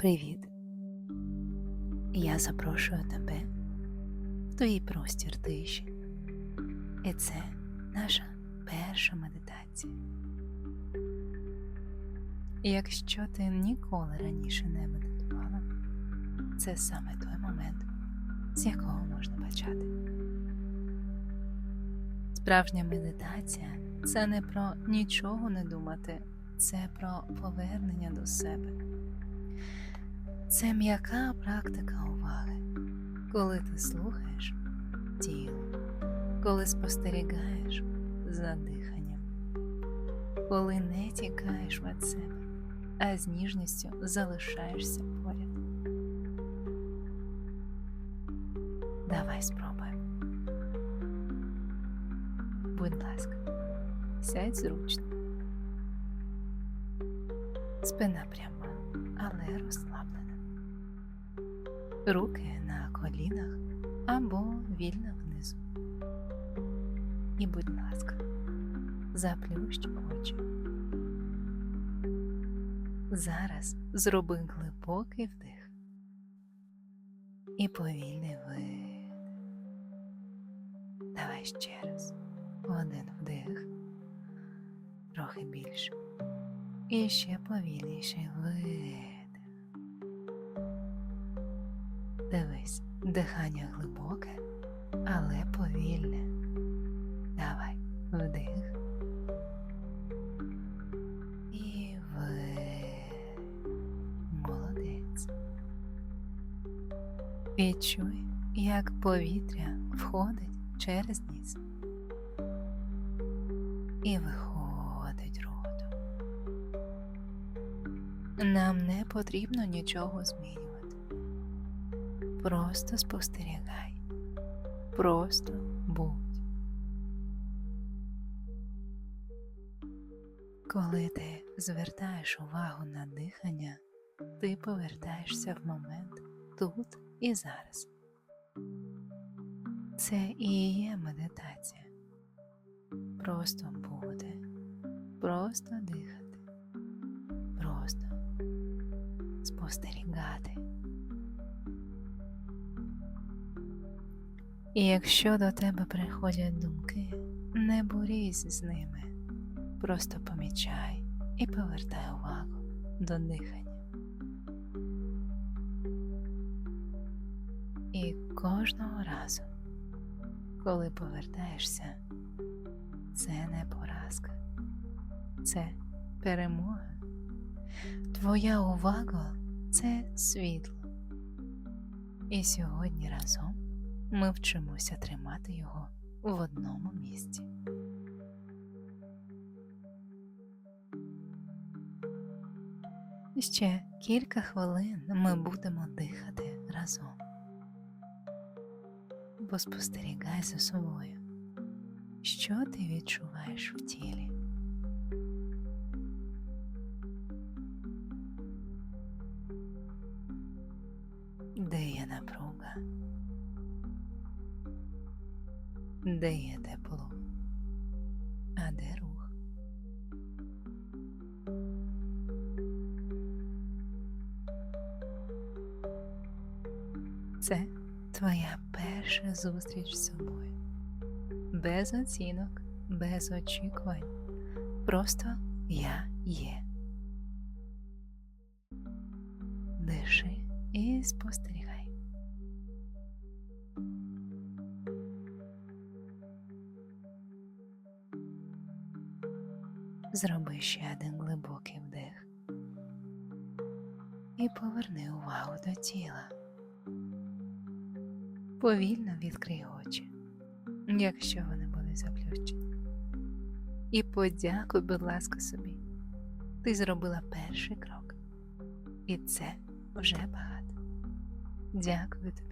Привіт! Я запрошую тебе в твій простір тиші. І це наша перша медитація. Якщо ти ніколи раніше не медитувала, це саме той момент, з якого можна почати. Справжня медитація це не про нічого не думати, це про повернення до себе. Це м'яка практика уваги, коли ти слухаєш тіло, коли спостерігаєш за диханням, коли не тікаєш від себе, а з ніжністю залишаєшся поряд. Давай спробуємо. Будь ласка, сядь зручно. Спина пряма, але розслаблена. Руки на колінах або вільно внизу. І, будь ласка, заплющ очі. Зараз зроби глибокий вдих і повільний видих. Давай ще раз. Один вдих, трохи більше. І ще повільніший видих. Дивись, дихання глибоке, але повільне. Давай вдих. І видих. Молодець. Відчуй, як повітря входить через ніс і виходить ротом. Нам не потрібно нічого змінювати. Просто спостерігай, просто будь. Коли ти звертаєш увагу на дихання, ти повертаєшся в момент тут і зараз. Це і є медитація. Просто бути, просто дихати, просто спостерігати. І якщо до тебе приходять думки, не борись з ними, просто помічай і повертай увагу до дихання. І кожного разу, коли повертаєшся, це не поразка, це перемога. Твоя увага це світло. І сьогодні разом ми вчимося тримати його в одному місці. Ще кілька хвилин ми будемо дихати разом. Поспостерігай за собою, що ти відчуваєш в тілі. Де є напруга? Де є тепло, а де рух? Це твоя перша зустріч з собою. Без оцінок, без очікувань. Просто я є. Диши і спостерігай. Зроби ще один глибокий вдих і поверни увагу до тіла. Повільно відкрий очі, якщо вони були заплющені. І подякуй, будь ласка, собі. Ти зробила перший крок, і це вже багато. Дякую тобі.